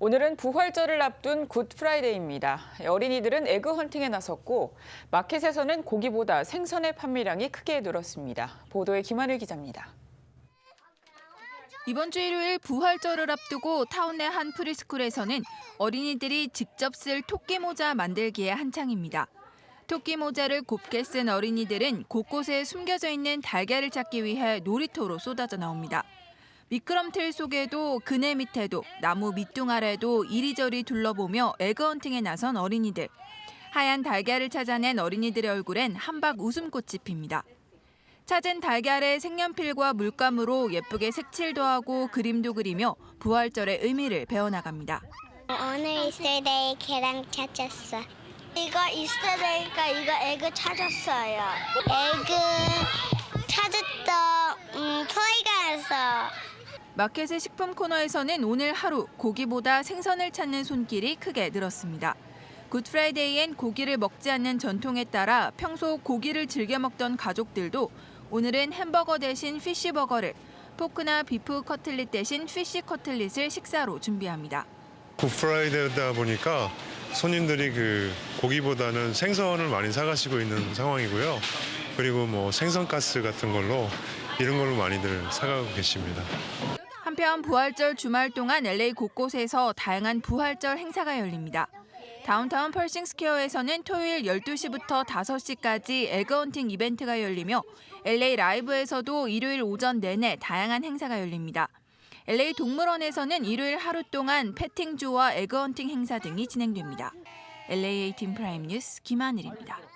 오늘은 부활절을 앞둔 굿 프라이데이입니다. 어린이들은 에그 헌팅에 나섰고 마켓에서는 고기보다 생선의 판매량이 크게 늘었습니다. 보도에 김하늘 기자입니다. 이번 주 일요일 부활절을 앞두고 타운 내한 프리스쿨에서는 어린이들이 직접 쓸 토끼 모자 만들기에 한창입니다. 토끼 모자를 곱게 쓴 어린이들은 곳곳에 숨겨져 있는 달걀을 찾기 위해 놀이터로 쏟아져 나옵니다. 미끄럼틀 속에도 그네 밑에도 나무 밑둥 아래도 이리저리 둘러보며 에그헌팅에 나선 어린이들. 하얀 달걀을 찾아낸 어린이들의 얼굴엔 한박 웃음꽃이 핍니다. 찾은 달걀에 색연필과 물감으로 예쁘게 색칠도 하고 그림도 그리며 부활절의 의미를 배워나갑니다. 오늘 이스터데이 계란 찾았어. 이거 이스터데이니까 이거 에그 찾았어요. 에그 찾았다. 음, 토이가에서. 마켓의 식품 코너에서는 오늘 하루 고기보다 생선을 찾는 손길이 크게 늘었습니다. 굿프라이데이엔 고기를 먹지 않는 전통에 따라 평소 고기를 즐겨 먹던 가족들도 오늘은 햄버거 대신 피쉬버거를, 포크나 비프 커틀릿 대신 피쉬 커틀릿을 식사로 준비합니다. 굿프라이데이다 보니까 손님들이 그 고기보다는 생선을 많이 사가시고 있는 상황이고요. 그리고 뭐 생선가스 같은 걸로 이런 걸로 많이들 사가고 계십니다. 한편 부활절 주말 동안 LA 곳곳에서 다양한 부활절 행사가 열립니다. 다운타운 펄싱 스퀘어에서는 토요일 12시부터 5시까지 에그헌팅 이벤트가 열리며 LA 라이브에서도 일요일 오전 내내 다양한 행사가 열립니다. LA 동물원에서는 일요일 하루 동안 패팅주와 에그헌팅 행사 등이 진행됩니다. LA 18 프라임 뉴스 김하늘입니다.